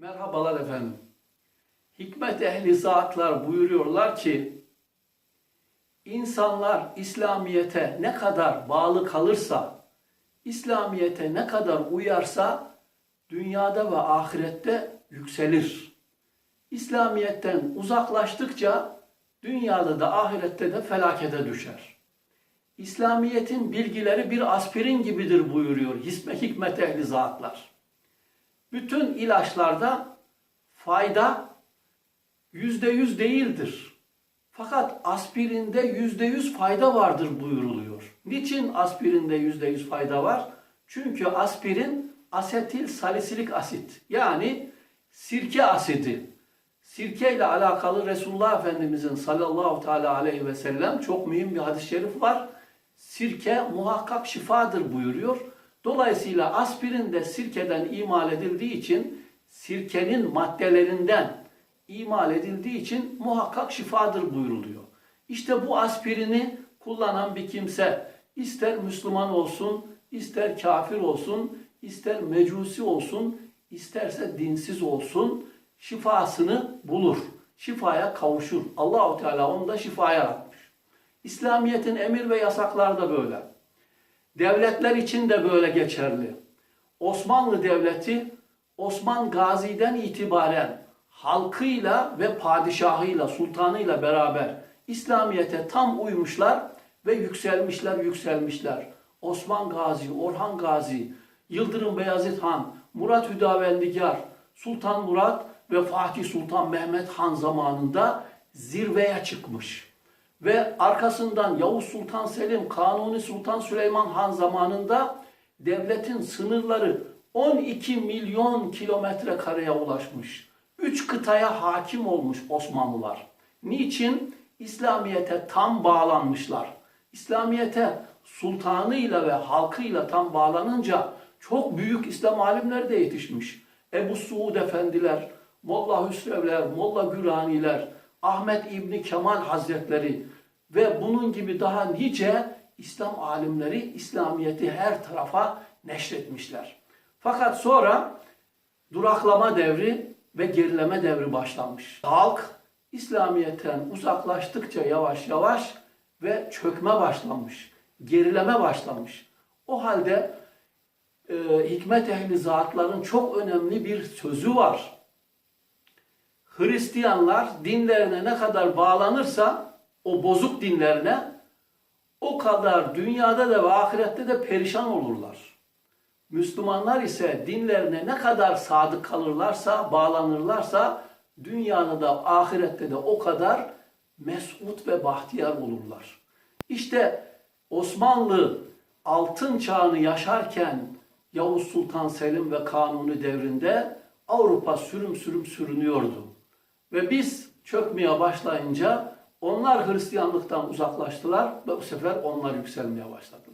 Merhabalar efendim. Hikmet ehli zatlar buyuruyorlar ki insanlar İslamiyete ne kadar bağlı kalırsa, İslamiyete ne kadar uyarsa dünyada ve ahirette yükselir. İslamiyetten uzaklaştıkça dünyada da ahirette de felakete düşer. İslamiyetin bilgileri bir aspirin gibidir buyuruyor Hikmet ehli zatlar. Bütün ilaçlarda fayda yüzde yüz değildir. Fakat aspirinde yüzde yüz fayda vardır buyuruluyor. Niçin aspirinde yüzde yüz fayda var? Çünkü aspirin asetil salisilik asit yani sirke asidi. Sirke ile alakalı Resulullah Efendimizin sallallahu teala aleyhi ve sellem çok mühim bir hadis-i şerif var. Sirke muhakkak şifadır buyuruyor. Dolayısıyla aspirin de sirkeden imal edildiği için sirkenin maddelerinden imal edildiği için muhakkak şifadır buyuruluyor. İşte bu aspirini kullanan bir kimse ister Müslüman olsun, ister kafir olsun, ister mecusi olsun, isterse dinsiz olsun şifasını bulur. Şifaya kavuşur. Allahu Teala onu da şifaya yaratmış. İslamiyet'in emir ve yasakları da böyle. Devletler için de böyle geçerli. Osmanlı Devleti Osman Gazi'den itibaren halkıyla ve padişahıyla, sultanıyla beraber İslamiyet'e tam uymuşlar ve yükselmişler, yükselmişler. Osman Gazi, Orhan Gazi, Yıldırım Beyazıt Han, Murat Hüdavendigar, Sultan Murat ve Fatih Sultan Mehmet Han zamanında zirveye çıkmış. Ve arkasından Yavuz Sultan Selim, Kanuni Sultan Süleyman Han zamanında devletin sınırları 12 milyon kilometre kareye ulaşmış. Üç kıtaya hakim olmuş Osmanlılar. Niçin? İslamiyet'e tam bağlanmışlar. İslamiyet'e sultanıyla ve halkıyla tam bağlanınca çok büyük İslam alimleri de yetişmiş. Ebu Suud efendiler, Molla Hüsrevler, Molla Güraniler, Ahmet İbni Kemal Hazretleri ve bunun gibi daha nice İslam alimleri İslamiyet'i her tarafa neşretmişler. Fakat sonra duraklama devri ve gerileme devri başlamış. Halk İslamiyet'ten uzaklaştıkça yavaş yavaş ve çökme başlamış. Gerileme başlamış. O halde e, hikmet ehli zatların çok önemli bir sözü var. Hristiyanlar dinlerine ne kadar bağlanırsa o bozuk dinlerine o kadar dünyada da ve ahirette de perişan olurlar. Müslümanlar ise dinlerine ne kadar sadık kalırlarsa, bağlanırlarsa dünyada da ahirette de o kadar mesut ve bahtiyar olurlar. İşte Osmanlı altın çağını yaşarken Yavuz Sultan Selim ve Kanuni devrinde Avrupa sürüm sürüm sürünüyordu. Ve biz çökmeye başlayınca onlar Hristiyanlıktan uzaklaştılar ve bu sefer onlar yükselmeye başladılar.